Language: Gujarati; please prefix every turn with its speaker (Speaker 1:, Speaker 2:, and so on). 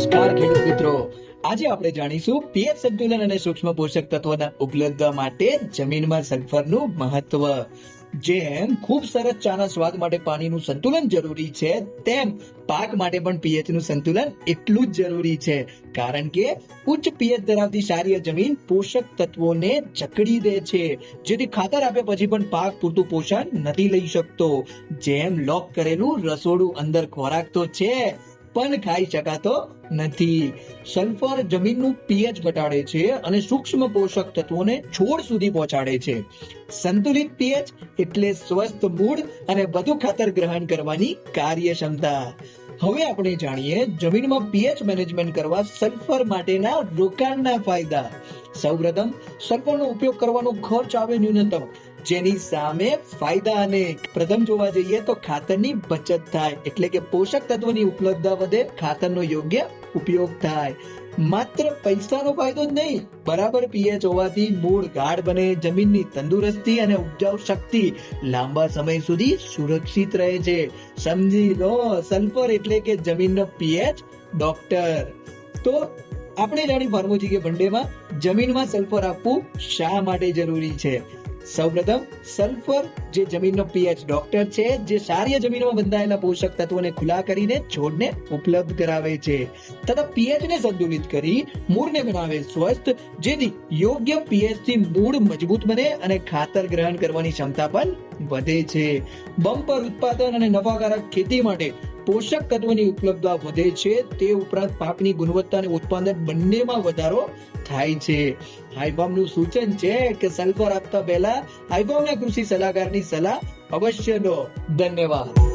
Speaker 1: નમસ્કાર, ખેડૂત મિત્રો. આજે આપણે જાણીશું પીએચ સંતુલન અને સૂક્ષ્મ પોષક તત્વોના ઉપલબ્ધતા માટે જમીનમાં સલ્ફરનું મહત્વ. જેમ ખૂબ સરસ ચાના સ્વાદ માટે પાણીનું સંતુલન જરૂરી છે, તેમ પાક માટે પણ પીએચનું સંતુલન એટલું જ જરૂરી છે. કારણ કે ઉચ્ચ પીએચ ધરાવતી સારી જમીન પોષક તત્વોને જકડી દે છે. જેથી ખાતર આપ્યા પછી પણ પાક પૂરતું પોષણ નથી લઈ શકતો. જેમ લોક કરેલું રસોડું અંદર ખોરાક તો છે પણ ખાઈ શકાતો નથી. સલ્ફર જમીનનું પીએચ ઘટાડે છે અને સૂક્ષ્મ પોષક તત્વોને છોડ સુધી પહોંચાડે છે. સંતુલિત પીએચ એટલે સ્વસ્થ મૂળ અને વધુ ખાતર ગ્રહણ કરવાની કાર્યક્ષમતા. હવે આપણે જાણીએ જમીનમાં પીએચ મેનેજમેન્ટ કરવા સલ્ફર માટેના રોકાણના ફાયદા. સૌપ્રથમ, સલ્ફરનો ઉપયોગ કરવાનો ખર્ચ આવે ન્યૂનતમ. જેની સામે ફાયદા અને પ્રથમ જોવા જઈએ તો ખાતરની બચત થાય. એટલે કે પોષક તત્વોની ઉપલબ્ધતા વધે, ખાતરનો યોગ્ય ઉપયોગ થાય. માત્ર પૈસાનો ફાયદો જ નહીં, બરાબર પીએચ હોવાથી મૂળ ગાઢ બને, જમીનની તંદુરસ્તી અને ઉપજાઉ શક્તિ લાંબા સમય સુધી સુરક્ષિત રહે છે. સમજી લો, સલ્ફર એટલે કે જમીનનો પીએચ, ડોક્ટર. તો આપણે જાણી ફાર્મોજી કે ભંડેમાં જમીનમાં સલ્ફર આપવું શા માટે જરૂરી છે? સૌપ્રથમ, સલ્ફર, જે જમીનનો પીએચ ડોક્ટર છે, જે સારી જમીનમાં બંધાયેલા પોષક તત્વોને ખુલ્લા કરીને છોડને ઉપલબ્ધ કરાવે છે. તથા ને સંતુલિત કરી મૂળને બનાવે સ્વસ્થ, જેથી યોગ્ય પીએચથી મૂળ મજબૂત બને અને ખાતર ગ્રહણ કરવાની ક્ષમતા પણ વધે છે. બમ્પર ઉત્પાદન અને નફાકારક ખેતી માટે પોષક તત્વોની ઉપલબ્ધતા વધે છે, તે ઉપરાંત પાકની ગુણવત્તા અને ઉત્પાદન બંનેમાં વધારો થાય છે. હાઈફાર્મનું સૂચન છે કે સલ્ફર આપતા પહેલા હાઈફાર્મના કૃષિ સલાહકારની સલાહ અવશ્ય લો. ધન્યવાદ.